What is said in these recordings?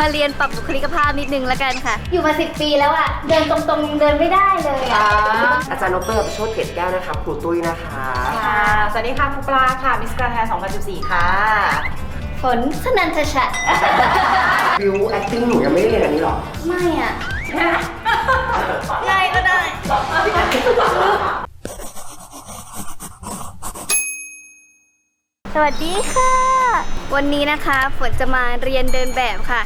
มาเรียนปรับบุคลิกภาพนิดนึงแล้วกันค่ะ อยู่มาสิปีแล้วอะเดินตรงๆยังเดินไม่ได้เลยอะ อาจารย์ดรพิโชติเกตแก้วนะครับครูตุ้ยนะคะ ค่ะ สวัสดีค่ะครูปลาค่ะ มิสกราแทน2014 ค่ะ ฝนสนันทชัดวิว acting หนูยังไม่ได้เรียนอันนี้หรอ ไม่อะได้ก็ได้ สวัสดีค่ะ วันนี้นะคะฝนจะมาเรียนเดินแบบค่ะ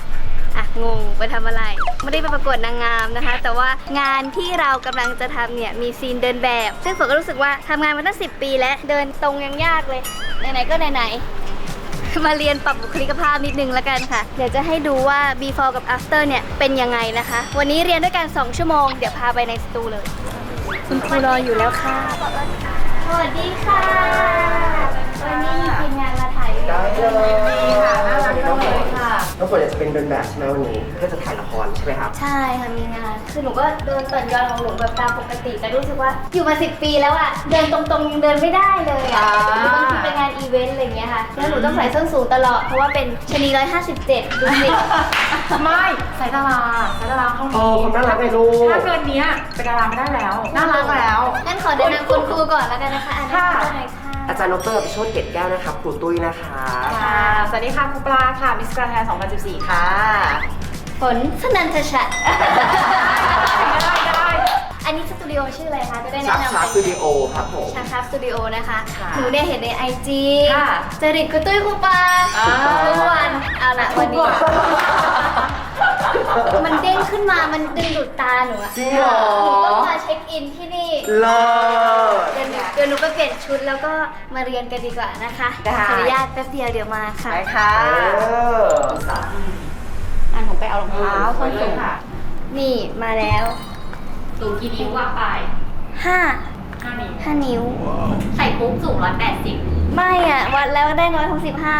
อะงงไปทำอะไร ไม่ได้ไปประกวดนางงามนะคะ แต่ว่างานที่เรากำลังจะทำเนี่ยมีซีนเดินแบบ ซึ่งฝนก็รู้สึกว่าทำงานมาตั้งสิปีแล้วเดินตรงยังยากเลยไหนๆก็ไหนๆ มาเรียนปรับบุคลิกภาพนิดนึงแล้วกันค่ะ เดี๋ยวจะให้ดูว่า before กับ after เนี่ย เป็นยังไงนะคะ วันนี้เรียนด้วยกัน 2 ชั่วโมง เดี๋ยวพาไปในสตูเลย คุณครูรออยู่แล้วค่ะ สวัสดีค่ะ วันนี้มีทีมงานมาถ่ายได้เลยค่ะ น้องฝนอยากจะเป็นเดินแบบใช่ไหมวันนี้เพื่อจะถ่ายละครใช่ไหมครับใช่ค่ะมีงานคือหนูก็เดินต่อนยอนของหนูแบบตามปกติแต่รู้สึกว่าอยู่มาสิปีแล้วอะเดินตรงๆยังเดินไม่ได้เลยอะอ่าหรือบางทีไปงานอีเวนต์อะไรอย่างเงี้ยค่ะแล้วหนูต้องใส่ส้นสูงตลอดเพราะว่าเป็นชะนี157ดูสิไม่สายดาราสายดาราห้องโอ้นี้ความน่ารักไงลูกถ้าเกินเนี้ยเป็นดาราไม่ได้แล้ว น่ารักแล้วงั้นขอแนะนำคุณครูก่อนแล้วกันนะคะอันนี้ค่ะก็เลยค่ะ อาจารย์ดรพิโชติเกตแก้วนะครับครูตุ้ยนะคะ ค่ะ สวัสดีค่ะครูปลาค่ะ มิสกราแทน2014 ค่ะ ฝนสนันทชัดได้ได้ อันนี้สตูดิโอชื่ออะไรคะ จะได้ชัแนะกนำชักสตูดิโอครับผมชักชักสตูดิโอนะคะ ค่ะหนูเนี่ยเห็นในไอจีค่ะจริตกุตุ้ยคูปาอ่า ทุกวัน เอาละวันนี้ มันเด้ง ขึ้นมามันดึงดูดตาหนูอะจริงเหรอ หนูต้องมาเช็คอินที่นี่เลิศ เดี๋ยวหนูเดี๋ยวหนูไปเปลี่ยนชุดแล้วก็มาเรียนกันดีกว่านะคะได้ ขออนุญาตแป๊บเดียวเดี๋ยวมาค่ะ ไปค่ะ เอออะหนูไปเอารองเท้าส้นสูงค่ะนี่มาแล้วสูงกี่นิ้วว่าไปห้าห้านิ้วห้านิ้วใส่ปุ๊บสูงร้อยแปดสิบไม่อะวัดแล้วได้น้อยหกสิบห้า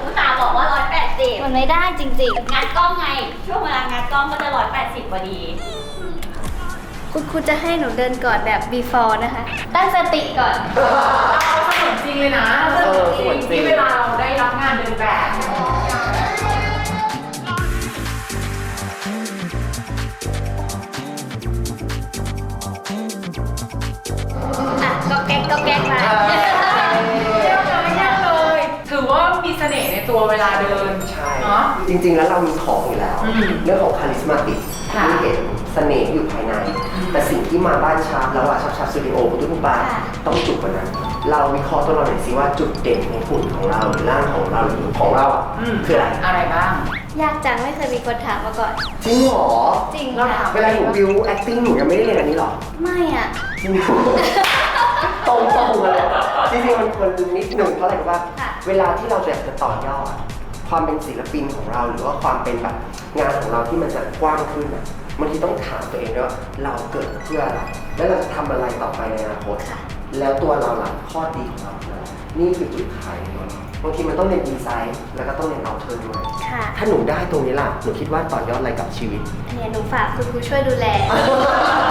อุ ตส่าห์บอกว่าร้อยแปดสิบมันไม่ได้จริง งัดกล้องไง ช่วงเวลางัดกล้องก็จะร้อยแปดสิบพอดี ๆ คุณครูจะให้หนูเดินก่อนแบบ before นะคะ ตั้งสติก่อน เอาเสมือนจริงเลยนะเออสวยจริง ที่เวลาเราได้รับงานเดินแบบ ตัวเวลาเดินใช่เนาะ จริง ๆ แล้วเรามีของอยู่แล้ว อืมเรื่องของคาลิสมาติกค่ะที่เห็นเสน่ห์อยู่ภายในแต่สิ่งที่มาบ้านชาร์ปแล้วอะชาร์ปชาร์ปสตูดิโอคุณตุ้คุณปาค่ะ ต้องจุดกว่านั้น เราวิเคราะห์ตัวเราหน่อยสิว่าจุดเด่นในหุ่นของเราหรือร่างของเราหรือของเราอะอืมคืออะไรอะไรบ้าง ยากจังไม่เคยมีคนถามมาก่อน จริงเหรอจริงเราถาค่ะมเวลาหนูวิว acting หนูยังไม่ได้เรียนอันนี้หรอ ไม่อะจริงเหรอตรงตรงๆเลยจริงๆมันควรนิดหนึ่งเพราะอะไรรู้ป่ะค่ะ เวลาที่เราจะจะต่อยอด ความเป็นศิลปินของเรา หรือว่าความเป็นแบบงานของเราที่มันจะกว้างขึ้นอะบางทีต้องถามตัวเองด้วยว่าเราเกิดเพื่ออะไรแล้วเราจะทำอะไรต่อไปในอนาคตค่ะแล้วตัวเราล่ะข้อดีของเราคืออะไรนี่คือจุดขายของเราบางทีมันต้องเรียนดีไซน์แล้วก็ต้องเรียนเอาเทอร์ด้วย ค่ะ ถ้าหนูได้ตรงนี้ล่ะหนูคิดว่าต่อยอดอะไรกับชีวิตอันเนี้ยหนูฝากคุณครูช่วยดูแล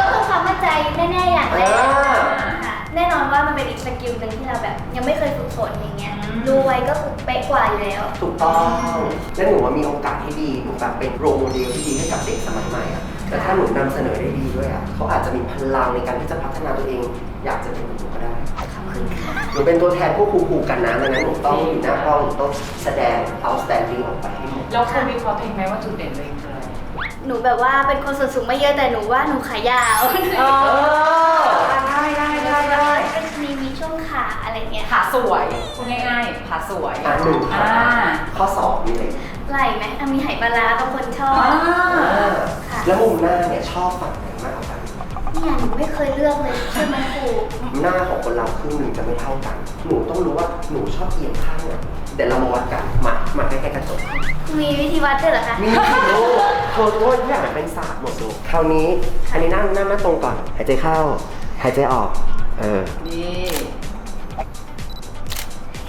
ก็ต้องความมั่นใจแน่ๆอย่างแรก อ่าค่ะ แน่นอนว่ามันเป็นอีกสกิลหนึ่งที่เราแบบ ยังไม่เคยฝึกฝนอย่างเงี้ยอืมดูไว้ก็คือเป๊ะกว่าอยู่แล้ว ถูกต้องและหนูว่ามีโอกาสที่ดีหนูแบบเป็นโรลโมเดลที่ดีให้กับเด็กสมัยใหม่อะแต่ถ้าหนูนำเสนอได้ดีด้วยอะเขาอาจจะมีพลังในการที่จะพัฒนาตัวเอง อยากจะเป็นแบบหนูก็ได้ขอบคุณค่ะหนูเป็นตัวแทนพวกครูๆกันนะดังนั้นหนูต้องอยู่หน้ากล้องหนูต้องแสดง outstanding ออกไปให้หมดเราเคยวิเคราะห์ตัวเองไหมว่าจุดเด่นตัวเองคืออะไรหนูแบบว่าเป็นคนส่วนสูงไม่เยอะแต่หนูว่าหนูขายาว เงี้ยขาสวยพูดง่ายๆขาสวยอะหนึ่งอ่าข้อสอบนี่เลยไหล่ไหมอะมีไหปลาร้าบางคนชอบอ่าค่ะ แล้วมุมหน้าเนี่ยชอบฝั่งไหนมากกว่ากัน เนี่ยหนูไม่เคยเลือกเลยใช่ไหมครูหน้าของคนเราครึ่งหนึ่งจะไม่เท่ากัน หนูต้องรู้ว่าหนูชอบเอียงข้างไหนเดี๋ยวเรามาวัดกันมามาใกล้ๆกระจก มีวิธีวัดด้วยเหรอคะมีสิลูกโทษโทษทุกอย่างเป็นศาสตร์หมดลูกคราวนี้ อันนี้นั่งนั่งหน้าตรงก่อน หายใจเข้า หายใจออก เออ นี่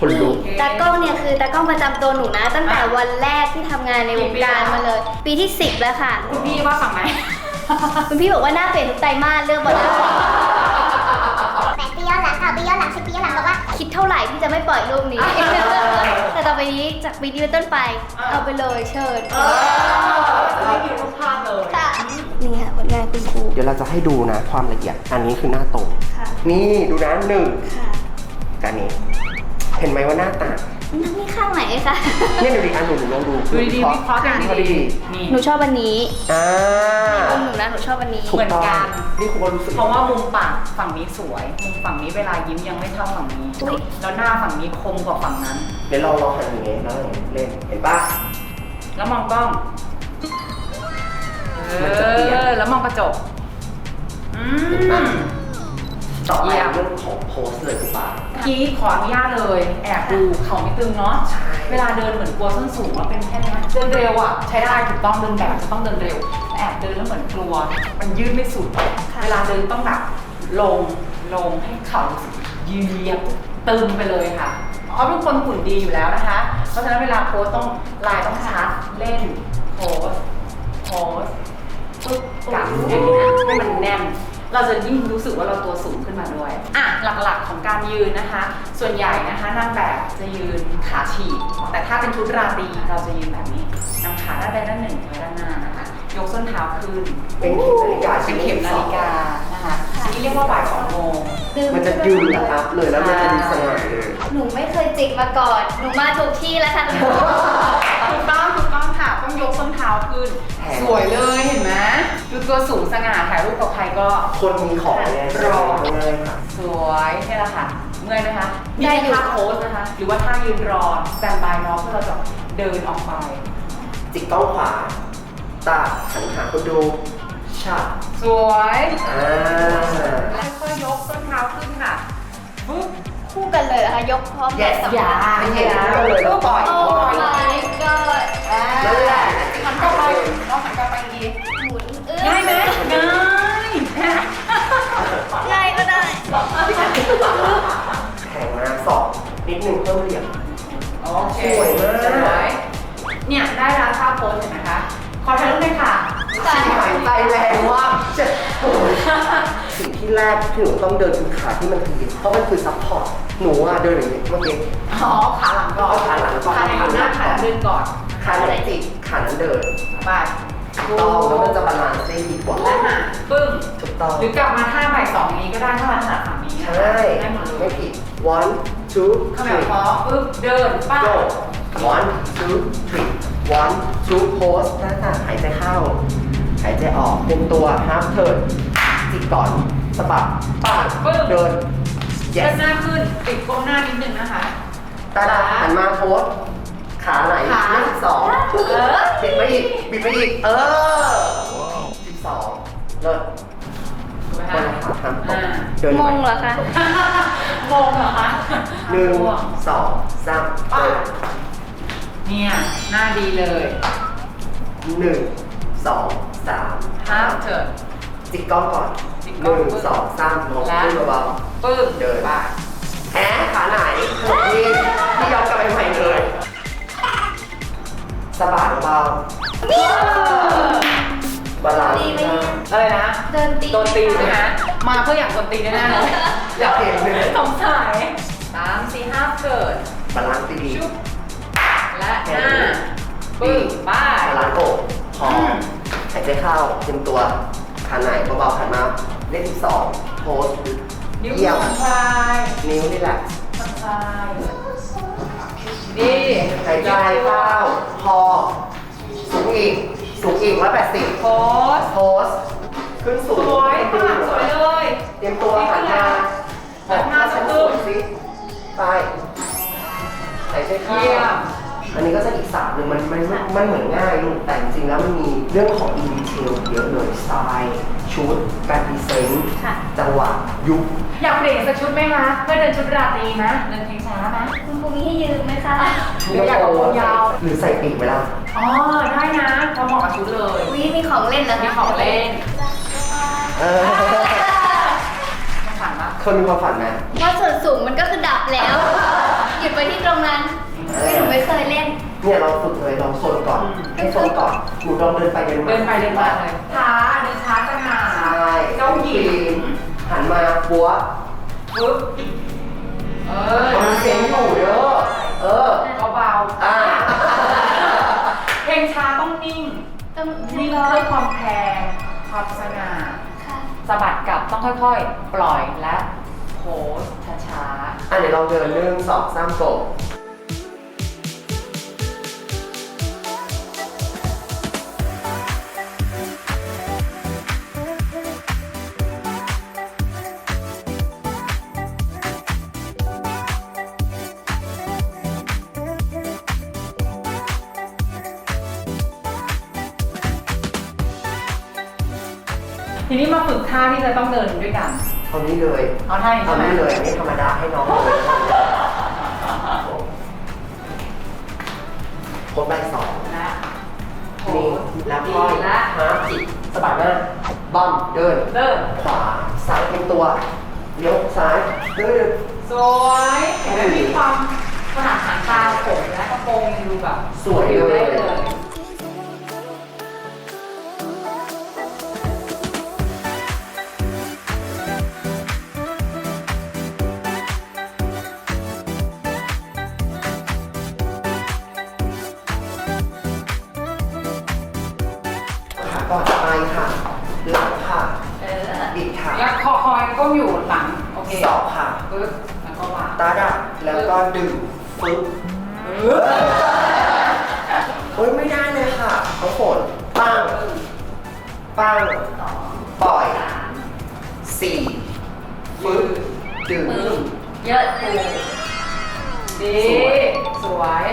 คนลุก ตากล้องเนี่ยคือตากล้องประจำตัวหนูนะ ตั้งแต่วันแรกที่ทำงานในวงการมาเลย ปีที่ 10 แล้วค่ะ คุณพี่ว่าฝั่งไหน คุณพี่บอกว่าหน้าเปลี่ยนทุกไตรมาสเลือกมาแล้วแปดปีย้อนหลังเก้าปีย้อนหลังสิบปีย้อนหลังบอกว่า คิดเท่าไหร่ที่จะไม่ปล่อยรูปนี้ แต่ต่อไปนี้จากปีนี้เป็นต้นไป เอาไปเลยเชิญเออจะให้ดูรูปภาพเลย ค่ะ นี่ค่ะผลงานคุณครูเดี๋ยวเราจะให้ดูนะความละเอียด อันนี้คือหน้าตรงค่ะ นี่ดูนะหนึ่งค่ะกับอันนี้ เห็นไหมว่าหน้าต่างนี่ข้างไหนคะเนี่ยดูดิอันหนูหนูลองดูดูดีๆวิเคราะห์กันวิเคราะห์ดีดีๆนี่หนูชอบวันนี้ๆอ่ามุมหนูนะหนูชอบวันนี้ถูกต้องเหมือนกันนี่ครูก็รู้สึกเพราะว่ามุมปากฝั่งนี้สวยมุมฝั่งนี้เวลายิ้มยังไม่เท่าฝั่งนี้อุ๊ยแล้วหน้าฝั่งนี้คมกว่าฝั่งนั้น เดี๋ยวลองลองหันอย่างนี้แล้วอย่างนี้เล่นเห็นปะแล้วมองกล้องเอมันจะเปลี่ยนอแล้วมองกระจกอืเห็นปะมต่อไปเยี่ยมเรื่องของโพสเลยคุณป้า กี้ขออนุญาตเลย แอบดูเขาไม่ตึงเนาะใช่ เวลาเดินเหมือนกลัวส้นสูงแล้วเป็นแค่เนี้ยเดินเร็วอะใช้ได้ถูกต้องเดินแบบจะต้องเดินเร็วแอบเดินแล้วเหมือนกลัว มันยืดไม่สุด เวลาเดินต้องแบบลงลงให้เข่ารู้สึกเหยียบตึงไปเลยค่ะเขาเป็นคนหุ่นดีอยู่แล้วนะคะ เพราะฉะนั้นเวลาโพสต้องลายต้องชัดเล่นโพสโพสปึ๊บกลับอย่างนี้นะให้มันแน่น เราจะยิ่งรู้สึกว่าเราตัวสูงขึ้นมาด้วยอะหลักๆของการยืนนะคะ ส่วนใหญ่นะคะนางแบบจะยืนขาฉีกแต่ถ้าเป็นชุดราตรีเราจะยืนแบบนี้นำขาด้านใดด้านหนึ่งไว้ด้านหน้านะคะยกส้นเท้าขึ้นเป็นเข็มนาฬิกาเป็นเข็มนาฬิกานะคะนี่เรียกว่าบ่ายสองโมงมันจะยืนระอัพเลยแล้วมันจะดูสง่าเลยหนูไม่เคยจิกมาก่อน หนูมาถูกที่แล้วค่ะถูกต้องถูกต้องค่ะต้องยกส้นเท้าขึ้นแถมสวยเลยเห็นไหม ดูตัวสูงสง่าถ่ายรูปกับใครก็คนมีของไงรอง่ายค่ะสวยนี่แหละค่ะ เมื่อยไหมคะได้นี่อยู่ท่าโพสนะคะ หรือว่าท่ายืนรอสแตนบายรอเพื่อเราจะเดินออกไปจิกกล้องขวาตาหันหาคนดูชาสวยอ่าแล้วก็ยกส้นเท้าขึ้นค่ะปุ๊บคู่กันเลยเหรอคะยกพร้อมกัน Yes สองอย่าขาไม่เห็นก็เลยแล้วปล่อยโอ้ my god นั่นแหละ อบนิดนึงเพิ่มเหลี่ยม โอเคสวยมาก สวยเนี่ยได้แล้วท่าโพสเห็นไหมคะ ขอถ่ายรูปหน่อยค่ะค่ะหายใจแรงมากเจ็บปวดสิ่งที่แรกที่หนูต้องเดินคือขาที่มันคือเพราะมันคือซัพพอร์ต หนูอะเดินอย่างนี้เมื่อกี้ อ๋อขาหลังก่อนขาหลังก่อน ขาหลังหน้าขาเดินก่อนขาไหนจิกขานั้นเดินไปต้องแล้วมันจะบาลานซ์ได้ดีกว่าและหาปึ้งถูกต้องหรือกลับมาท่าบ่ายสองนี้ก็ได้ถ้ามาถนัดฝั่งนี้ใช่ได้หมดเลไม่ผิด one two เข้าแบ three บพอปึ๊บเดินป้า go one two three one two pose หน้าตาหายใจเข้า หายใจออกเป็นตัว half turn จิกก่อนสะบัดปาดปึ้ง เดิน เดิ yes นหน้าขึ้นปิดก้มหน้านิดนึงนะคะ ตาดาหันมาโพสขาไหนขาเลขสิบสองเออ บิดไปอีก บิดไปอีก เออสิบสองเลิศถูกไหมวั คะนขาทำตกอ่าเดินงไปงเหรอคะ งงเหรอคะหนึ่งสองสามป้าเดินเนี่ย หน้าดีเลยหนึ่งสองสามห้าเถิด จิกกล้องก่อนจิกหกล้องนึ่งสองสามลงและขึ้นเบาปึ้งเดินไปๆแอะขาไหนที่ที่ย้อนกลับไปใหม่เลยสะบัดเบา บาลานซ์ดีไหมเนี่ยอะไรนะเดินตีโดนตีใช่ไหมมาเพื่ออยากโดนตีแน่ๆเลยอยากเห็นเลยสงสัยสามสี่ห้าเกิดบาลานซ์ดีชุบและหน้าปึ้งป้าบาลานซ์อกพออืมหายใจเข้าเต็มตัวขาไหนเบาๆขามาเลขที่สองโพสนิ้วเยี่ยมผ่อนคลายนิ้วนี่แหละผ่อนคลายดีหายใจเข้าพอสูงอีก สูงอีกร้อยแปดสิบโพสโพสขึ้นสูสงวยข้างหลังสวยเลยเตรียมตัวหันมาหันหน้าฉันสะสดุ้วงยสิไปหายใจเข้าเยี่ยม อันนี้ก็จะอีกศาสตร์หนึ่งมันมันมันมันเหมือนง่ายลูกแต่จริงๆแล้วมันมีเรื่องของอินดีเทลเยอะเลยสไตล์ชุดการดีไซน์ค่ะ จังหวะยุค อยากเปลี่ยนสักชุดไหมคะเพื่อเดินชุดราตรีนะ เดินเพลงช้านะ คุณครูมีให้ยืมไหมคะ หรืออยากเอาผมยาว หรือใส่ปีกเวลาอ๋อ ได้นะพอเหมาะกับชุดเลยวิมีของเล่นแล้วมีของเล่นเออไม่ผ่านปะคนมีความฝันไหมว่าส่วนสูงมันก็คือดับแล้ว หยุดไปที่ตรงนั้น ไม่หนูไม่เคยเล่น เนี่ยเราฝึกเลยลองโซนก่อนให้โซนก่อนหนูลองเดินไปเดินมาเดินไปเดินมาเลยช้าเดินช้าจังหาใช่เจ้าหญิงหันมาปัวปึ๊บโอเอเออมันเสียงอยู่เด้อเออเบาๆอ่าเพลงช้าต้องนิ่งต้องนิ่งเพื่อความแพงความสง่าค่ะสะบัดกลับต้องค่อยๆ ปล่อยและโพสช้าอะเดี๋ยวเราเดินหนึ่งสองสามโกะ ทีนี้มาฝึกท่าที่จะต้องเดินด้วยกัน เอานี้เลยเอาท่านี้เอาใช่ไหมนี้เลยไม่ธรรมดาให้น้องเลยโคตรใบสองและโพนี่สแล้วดีค่อยและหาจิกสะบัดหน้าบัมเดินเดินขวาซ้ายเป็นตัวเลี้ยวซ้ายเดินสวยเห็นไหมมีความขนาดหางตาผมและกระโปรงยังดูแบบสวยฟิลเลได้ ก่อนไปค่ะหลังค่ะเออบิดขาแล้วคอคอยก้มอยู่หลัง โอเคสอบค่ะปึ๊บแล้วก็วางตาดับแล้วก็ดึงฟึ๊บเฮ้ยไม่ได้เลยค่ะเขาฝนปังปังปล่อยสี่ฟึ๊บดึงมือเยอะปูดี สวย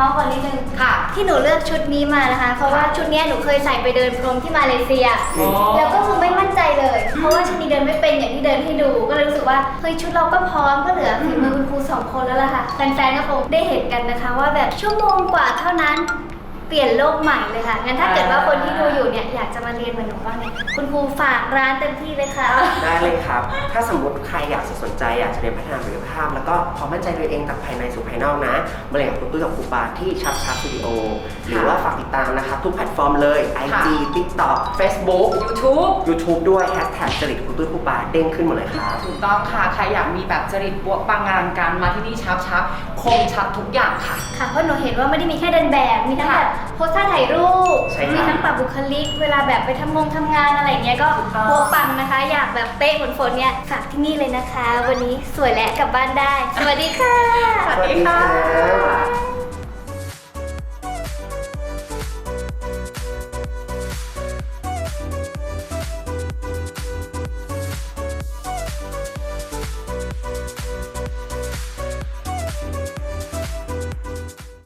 นูแอบเมาส์ก่อนนิดนึงค่ะ ที่หนูเลือกชุดนี้มานะคะ เพราะว่าชุดเนี้ยหนูเคยใส่ไปเดินพรมที่มาเลเซีย อ๋อ แล้วก็คือไม่มั่นใจเลย เพราะว่าชุดนี้เดินไม่เป็นอย่างที่เดินให้ดู ก็เลยรู้สึกว่าเฮ้ยชุดเราก็พร้อมก็เหลือฝีมือคุณครูสองคนแล้วล่ะค่ะแฟนๆก็คงได้เห็นกันนะคะ ว่าแบบชั่วโมงกว่าเท่านั้น เปลี่ยนโลกใหม่เลยค่ะ งั้นถ้าเกิดว่าคนที่ดูอยู่เนี่ยอยากจะมาเรียนเหมือนหนูบ้างเนี่ยคุณครูฝากร้านเต็มที่เลยค่ะ ได้เลยครับ ถ้าสมมติใครอยากจะสนใจอยากจะเรียนพัฒนาศักยภาพ แล้วก็ความมั่นใจตัวเองจากภายในสู่ภายนอกนะมาเรียนกับคุณตุ้ยกับครูปาที่ชับชับสตูดิโอ หรือว่าฝากติดตามนะครับทุกแพลตฟอร์มเลย IG TikTok Facebook YouTube YouTube ด้วยแฮชแท็กจริตคุณตุ้ยครูปาเด้งขึ้นหมดเลยครับถูกต้องค่ะ ใครอยากมีแบบจริตบวกปังงานการมาที่นี่ชับชับคมชัดทุกอย่างค่ะ ค่ะ เพราะหนูเห็นว่าไม่ได้มีแค่เดินแบบ มีทั้งแบบโพสท่าถ่ายรูปใช่ครับ มีทั้งปรับบุคลิก เวลาแบบไปทำงงทำงานอะไรอย่างเงี้ยก็ถูกต้องโพปังนะคะ อยากแบบเป๊ะฝนฝนๆเนี่ยฝากที่นี่เลยนะคะ วันนี้สวยและกลับบ้านได้ สวัสดีค่ะ สวัสดีค่ะ